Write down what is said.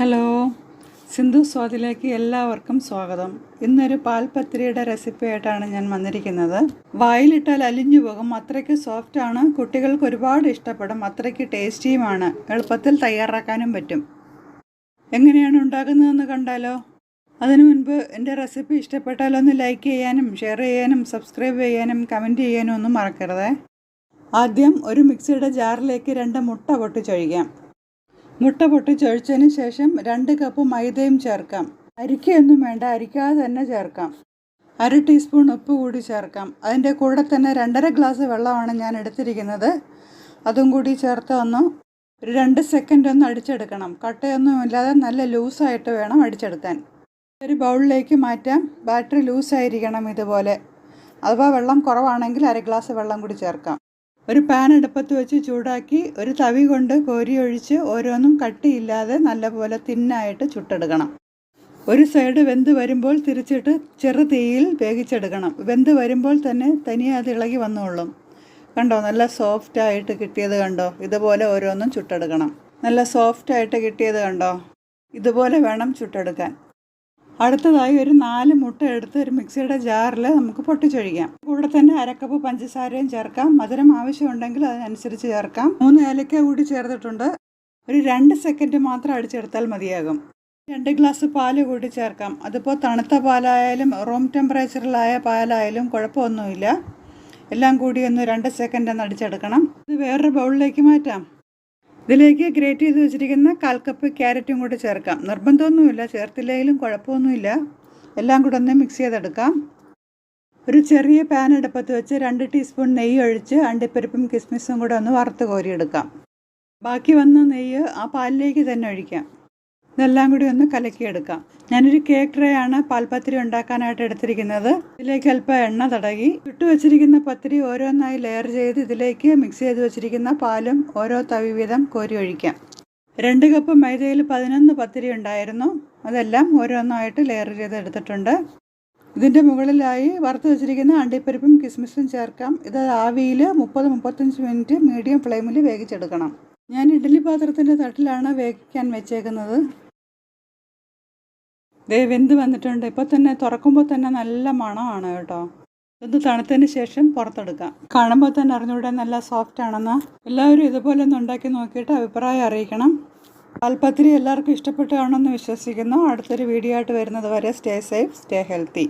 Hello. Sindhu സ്വാദിലേക്ക് എല്ലാവർക്കും സ്വാഗതം. ഇന്നൊരു പാൽപത്രിയുടെ റെസിപ്പി ആയിട്ടാണ് ഞാൻ വന്നിരിക്കുന്നത്. വായിലിട്ടാൽ അലിഞ്ഞു പോകും. അത്രയ്ക്ക് സോഫ്റ്റ് ആണ്. കുട്ടികൾക്ക് ഒരുപാട് ഇഷ്ടപ്പെടും. അത്രയ്ക്ക് ടേസ്റ്റിയുമാണ് എളുപ്പത്തിൽ തയ്യാറാക്കാനും പറ്റും. എങ്ങനെയാണ് ഉണ്ടാക്കുന്നതെന്ന് കണ്ടാലോ? അതിനു മുൻപ് എന്റെ റെസിപ്പി ഇഷ്ടപ്പെട്ടാൽ ഒന്ന് ലൈക്ക് ചെയ്യാനും ഷെയർ ചെയ്യാനും സബ്സ്ക്രൈബ് ചെയ്യാനും കമന്റ് ചെയ്യാനും ഒന്നും മറക്കരുതേ. ആദ്യം ഒരു മിക്സിയുടെ ജാറിലേക്ക് രണ്ട് മുട്ട പൊട്ടിച്ചൊഴിക്കാം. മുട്ട പൊട്ടിച്ചൊഴിച്ചതിന് ശേഷം രണ്ട് കപ്പ് മൈദയും ചേർക്കാം. അരിക്കയൊന്നും വേണ്ട അരിക്കാതെ തന്നെ ചേർക്കാം. അര ടീസ്പൂൺ ഉപ്പ് കൂടി ചേർക്കാം. അതിന്റെ കൂടെ തന്നെ രണ്ടര ഗ്ലാസ് വെള്ളമാണ് ഞാൻ എടുത്തിരിക്കുന്നത്. അതും കൂടി ചേർത്ത് ഒന്ന് ഒരു രണ്ട് സെക്കൻഡ് ഒന്ന് അടിച്ചെടുക്കണം. കട്ടയൊന്നും ഇല്ലാതെ നല്ല ലൂസായിട്ട് വേണം അടിച്ചെടുക്കാൻ. ഒരു ബൗളിലേക്ക് മാറ്റാം. ബാറ്ററി ലൂസായിരിക്കണം ഇതുപോലെ. അഥവാ വെള്ളം കുറവാണെങ്കിൽ അര ഗ്ലാസ് വെള്ളം കൂടി ചേർക്കാം. ഒരു പാൻ അടുപ്പത്ത് വെച്ച് ചൂടാക്കി ഒരു തവി കൊണ്ട് കോരി ഒഴിച്ച് ഓരോന്നും കട്ടിയില്ലാതെ നല്ലപോലെ തിന്നായിട്ട് ചുട്ടെടുക്കണം. ഒരു സൈഡ് വെന്ത് വരുമ്പോൾ തിരിച്ചിട്ട് ചെറു തീയിൽ വേവിച്ചെടുക്കണം. വെന്ത് വരുമ്പോൾ തന്നെ തനിയെ അത് ഇളകി വന്നോളും. കണ്ടോ? നല്ല സോഫ്റ്റ് ആയിട്ട് കിട്ടിയത് കണ്ടോ? ഇതുപോലെ ഓരോന്നും ചുട്ടെടുക്കണം. നല്ല സോഫ്റ്റ് ആയിട്ട് കിട്ടിയത് കണ്ടോ? ഇതുപോലെ വേണം ചുട്ടെടുക്കാൻ. അടുത്തതായി ഒരു നാല് മുട്ട എടുത്ത് ഒരു മിക്സിയുടെ ജാറിൽ നമുക്ക് പൊട്ടിച്ചൊഴിക്കാം. കൂടെ തന്നെ അരക്കപ്പ് പഞ്ചസാരയും ചേർക്കാം. മധുരം ആവശ്യമുണ്ടെങ്കിൽ അതിനനുസരിച്ച് ചേർക്കാം. മൂന്ന് ഏലക്ക കൂടി ചേർത്തിട്ടുണ്ട്. ഒരു രണ്ട് സെക്കൻഡ് മാത്രം അടിച്ചെടുത്താൽ മതിയാകും. രണ്ട് ഗ്ലാസ് പാൽ കൂടി ചേർക്കാം. അതിപ്പോൾ തണുത്ത പാലായാലും റൂം ടെമ്പറേച്ചറിലായ പാലായാലും കുഴപ്പമൊന്നുമില്ല. എല്ലാം കൂടി ഒന്ന് രണ്ട് സെക്കൻഡ് ഒന്ന് അടിച്ചെടുക്കണം. ഇത് വേറൊരു ബൗളിലേക്ക് മാറ്റാം. ഇതിലേക്ക് ഗ്രേറ്റ് ചെയ്ത് വെച്ചിരിക്കുന്ന കാൽ കപ്പ് ക്യാരറ്റും കൂടെ ചേർക്കാം. നിർബന്ധമൊന്നുമില്ല ചേർത്തില്ലെങ്കിലും കുഴപ്പമൊന്നുമില്ല. എല്ലാം കൂടെ ഒന്ന് മിക്സ് ചെയ്തെടുക്കാം. ഒരു ചെറിയ പാൻ അടുപ്പത്ത് വെച്ച് രണ്ട് ടീസ്പൂൺ നെയ്യ് ഒഴിച്ച് അണ്ടിപ്പരിപ്പും കിസ്മിസും കൂടെ ഒന്ന് വറുത്ത് കോരിയെടുക്കാം. ബാക്കി വന്ന നെയ്യ് ആ പാലിലേക്ക് തന്നെ ഒഴിക്കാം. ഇതെല്ലാം കൂടി ഒന്ന് കലക്കിയെടുക്കാം. ഞാനൊരു കേക്ക് ട്രേ ആണ് പാൽപ്പത്തിരി ഉണ്ടാക്കാനായിട്ട് എടുത്തിരിക്കുന്നത്. ഇതിലേക്ക് അല്പം എണ്ണ തടകി ചുട്ടു വെച്ചിരിക്കുന്ന പത്തിരി ഓരോന്നായി ലെയർ ചെയ്ത് ഇതിലേക്ക് മിക്സ് ചെയ്ത് വെച്ചിരിക്കുന്ന പാലും ഓരോ തവി വീതം കോരി ഒഴിക്കാം. രണ്ട് കപ്പ് മൈദയിൽ പതിനൊന്ന് പത്തിരി ഉണ്ടായിരുന്നു. അതെല്ലാം ഓരോന്നായിട്ട് ലെയർ ചെയ്ത് എടുത്തിട്ടുണ്ട്. ഇതിന്റെ മുകളിലായി വറുത്ത് വെച്ചിരിക്കുന്ന അണ്ടിപ്പരിപ്പും കിസ്മിസും ചേർക്കാം. ഇത് ആവിയിൽ മുപ്പത് മുപ്പത്തഞ്ച് മിനിറ്റ് മീഡിയം ഫ്ലെയിമിൽ വേവിച്ചെടുക്കണം. ഞാൻ ഇഡ്ഡലി പാത്രത്തിന്റെ തട്ടിലാണ് വേവിക്കാൻ വെച്ചേക്കുന്നത്. ദേ വെന്ത് വന്നിട്ടുണ്ട്. ഇപ്പോൾ തന്നെ തുറക്കുമ്പോൾ തന്നെ നല്ല മണമാണ് കേട്ടോ. ഇത് തണുത്തതിന് ശേഷം പുറത്തെടുക്കാം. കാണുമ്പോൾ തന്നെ അറിഞ്ഞൂടെ നല്ല സോഫ്റ്റ് ആണെന്ന്. എല്ലാവരും ഇതുപോലെ ഒന്ന് ഉണ്ടാക്കി നോക്കിയിട്ട് അഭിപ്രായം അറിയിക്കണം. പാൽപ്പത്തിരി എല്ലാവർക്കും ഇഷ്ടപ്പെട്ടാണെന്ന് വിശ്വസിക്കുന്നു. അടുത്തൊരു വീഡിയോ ആയിട്ട് വരുന്നത് വരെ സ്റ്റേ സേഫ് സ്റ്റേ ഹെൽത്തി